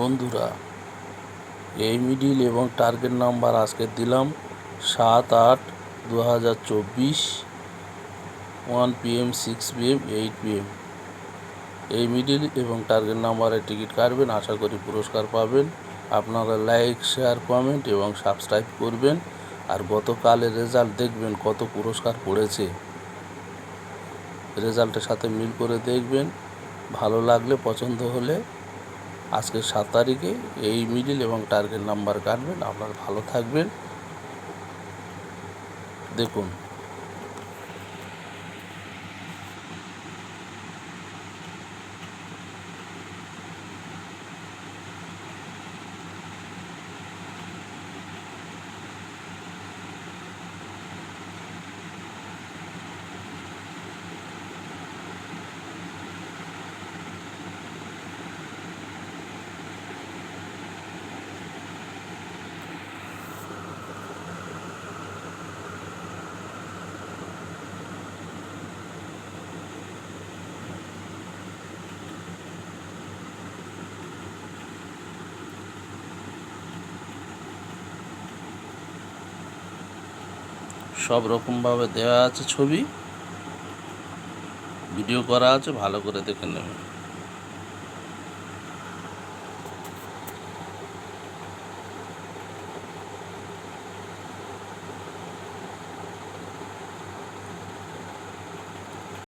বন্ধুরা, এই মিডিল এবং টার্গেট নাম্বার আজকে দিলাম সাত আট দু হাজার চব্বিশ, one PM, six PM, eight PM. এই মিডিল এবং টার্গেট নাম্বারে টিকিট কাটবেন, আশা করি পুরস্কার পাবেন। আপনারা লাইক, শেয়ার, কমেন্ট এবং সাবস্ক্রাইব করবেন আর গতকালের রেজাল্ট দেখবেন কত পুরস্কার পড়েছে। রেজাল্টের সাথে মিল করে দেখবেন। ভালো লাগলে, পছন্দ হলে আজকে সাত তারিখে এই মিডিল এবং টার্গেট নাম্বার কাটবেন। আপনারা ভালো থাকবেন। দেখুন। সব রকমভাবে দেওয়া আছে ছবি। ভিডিও করা আছে ভালো করে দেখে নেবেন।